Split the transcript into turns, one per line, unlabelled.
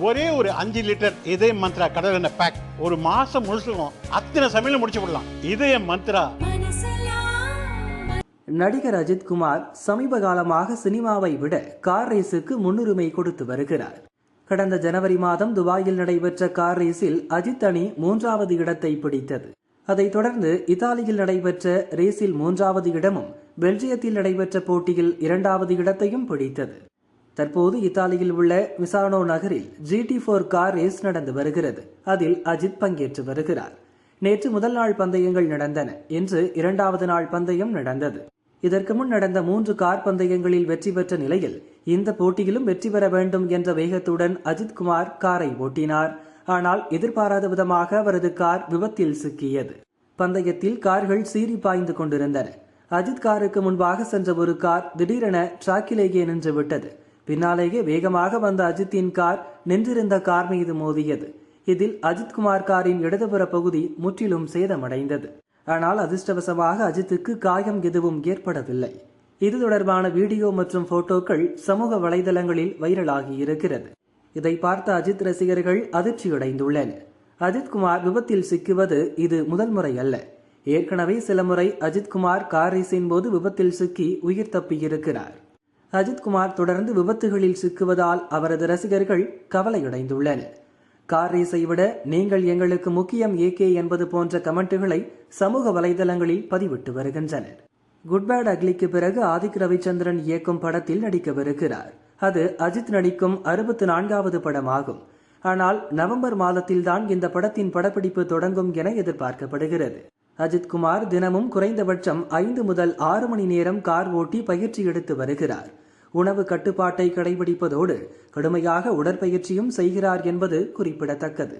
ஒரே ஒரு அஞ்சு லிட்டர் இதய மந்த்ரா கடல் எண்ணெய் பேக் ஒரு மாசம் முழுசுக்கும் அத்தனை சமையல முடிச்சு விடலாம். இதய மந்த்ரா.
நடிகர் அஜித்குமார் சமீப காலமாக சினிமாவை விட கார் ரேஸுக்கு முன்னுரிமை கொடுத்து வருகிறார். கடந்த ஜனவரி மாதம் துபாயில் நடைபெற்ற கார் ரேஸில் அஜித் அணி மூன்றாவது இடத்தை பிடித்தது. அதைத் தொடர்ந்து இத்தாலியில் நடைபெற்ற ரேஸில் மூன்றாவது இடமும் பெல்ஜியத்தில் நடைபெற்ற போட்டியில் இரண்டாவது இடத்தையும் பிடித்தது. தற்போது இத்தாலியில் உள்ள விசானோ நகரில் ஜிடி ஃபோர் கார் ரேஸ் நடந்து வருகிறது. அதில் அஜித் பங்கேற்று வருகிறார். நேற்று முதல் நாள் பந்தயங்கள் நடந்தன. இன்று இரண்டாவது நாள் பந்தயம் நடந்தது. இதற்கு முன் நடந்த மூன்று கார் பந்தயங்களில் வெற்றி பெற்ற நிலையில் இந்த போட்டியிலும் வெற்றி பெற வேண்டும் என்ற வேகத்துடன் அஜித் குமார் காரை ஓட்டினார். ஆனால் எதிர்பாராத விதமாக அவரது கார் விபத்தில் சிக்கியது. பந்தயத்தில் கார்கள் சீறி பாய்ந்து கொண்டிருந்தன. அஜித் காருக்கு முன்பாக சென்ற ஒரு கார் திடீரென டிராக்கிலேயே நின்று விட்டது. பின்னாலேயே வேகமாக வந்த அஜித்தின் கார் நின்றிருந்த கார் மீது மோதியது. இதில் அஜித்குமார் காரின் இடதுபுற பகுதி முற்றிலும் சேதமடைந்தது. ஆனால் அதிர்ஷ்டவசமாக அஜித்துக்கு காயம் எதுவும் ஏற்படவில்லை. இது தொடர்பான வீடியோ மற்றும் போட்டோக்கள் சமூக வலைதளங்களில் வைரலாகி இருக்கிறது. இதை பார்த்த அஜித் ரசிகர்கள் அதிர்ச்சியடைந்துள்ளனர். அஜித்குமார் விபத்தில் சிக்குவது இது முதல் முறை அல்ல. ஏற்கனவே சில முறை அஜித்குமார் கார் ரேசின் போது விபத்தில் சிக்கி உயிர் தப்பியிருக்கிறார். அஜித்குமார் தொடர்ந்து விபத்துகளில் சிக்குவதால் அவரது ரசிகர்கள் கவலையடைந்துள்ளனர். கார் ரேஸை விட நீங்கள் எங்களுக்கு முக்கியம் ஏகே என்பது போன்ற கமெண்ட்டுகளை சமூக வலைதளங்களில் பதிவிட்டு வருகின்றனர். குட் பேட் அக்லிக்கு பிறகு ஆதிக் ரவிச்சந்திரன் இயக்கும் படத்தில் நடிக்கவிருக்கிறார். அது அஜித் நடிக்கும் அறுபத்து நான்காவது படமாகும். ஆனால் நவம்பர் மாதத்தில்தான் இந்த படத்தின் படப்பிடிப்பு தொடங்கும் என எதிர்பார்க்கப்படுகிறது. அஜித்குமார் தினமும் குறைந்தபட்சம் ஐந்து முதல் ஆறு மணி நேரம் கார் ஓட்டி பயிற்சி எடுத்து வருகிறார். உணவு கட்டுப்பாட்டை கடைபிடிப்பதோடு கடுமையாக உடற்பயிற்சியும் செய்கிறார் என்பது குறிப்பிடத்தக்கது.